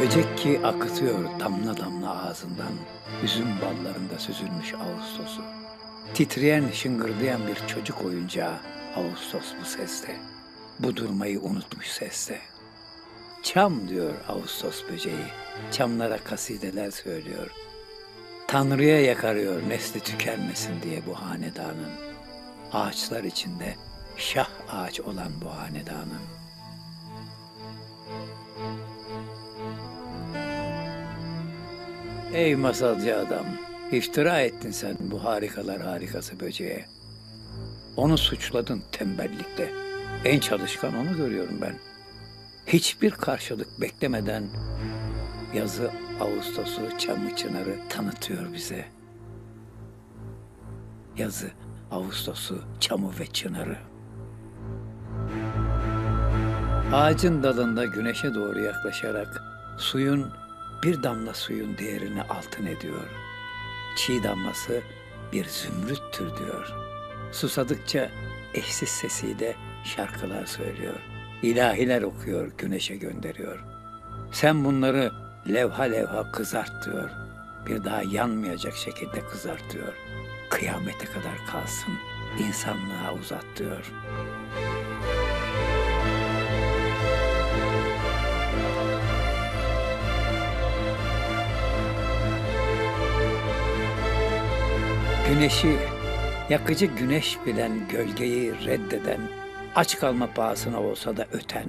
Böcek ki akıtıyor damla damla ağzından, üzüm ballarında süzülmüş Ağustos'u. Titreyen, şıngırdayan bir çocuk oyuncağı Ağustos bu seste. Bu durmayı unutmuş seste. Çam diyor Ağustos böceği, çamlara kasideler söylüyor. Tanrı'ya yakarıyor nesli tükenmesin diye bu hanedanın. Ağaçlar içinde şah ağaç olan bu hanedanın. Ey masalcı adam, iftira ettin sen bu harikalar harikası böceğe. Onu suçladın tembellikle. En çalışkan onu görüyorum ben. Hiçbir karşılık beklemeden yazı Ağustos'u, çamı, çınarı tanıtıyor bize. Yazı Ağustos'u, çamı ve çınarı. Ağacın dalında güneşe doğru yaklaşarak suyun bir damla suyun değerini altın ediyor. Çiğ damlası bir zümrüttür diyor. Susadıkça eşsiz sesiyle şarkılar söylüyor. İlahiler okuyor, güneşe gönderiyor. Sen bunları levha levha kızart diyor. Bir daha yanmayacak şekilde kızart diyor. Kıyamete kadar kalsın, insanlığa uzat diyor. Güneşi, yakıcı güneş bilen gölgeyi reddeden, aç kalma pahasına olsa da öten,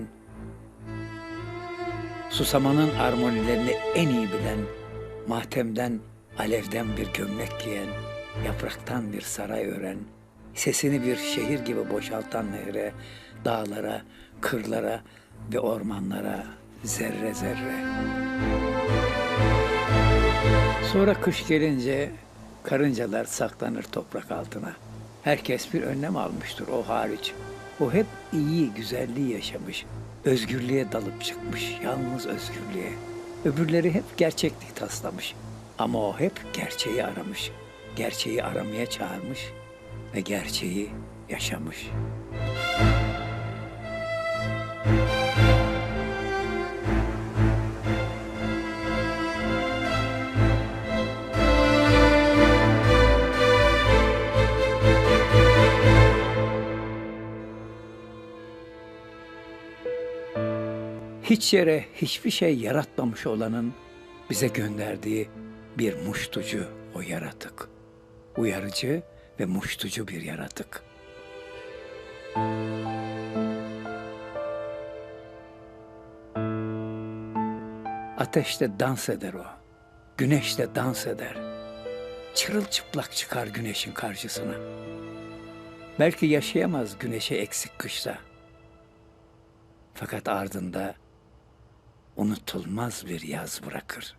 susamanın armonilerini en iyi bilen, matemden, alevden bir gömlek giyen, yapraktan bir saray ören, sesini bir şehir gibi boşaltan nehre, dağlara, kırlara ve ormanlara zerre zerre. Sonra kış gelince karıncalar saklanır toprak altına. Herkes bir önlem almıştır o hariç. O hep iyi, güzelliği yaşamış. Özgürlüğe dalıp çıkmış, yalnız özgürlüğe. Öbürleri hep gerçekliği taslamış. Ama o hep gerçeği aramış. Gerçeği aramaya çağırmış ve gerçeği yaşamış. Hiç yere hiçbir şey yaratmamış olanın bize gönderdiği bir muştucu o yaratık. Uyarıcı ve muştucu bir yaratık. Ateşte dans eder o. Güneşte dans eder. Çırılçıplak çıkar güneşin karşısına. Belki yaşayamaz güneşe eksik kışta. Fakat ardında unutulmaz bir yaz bırakır.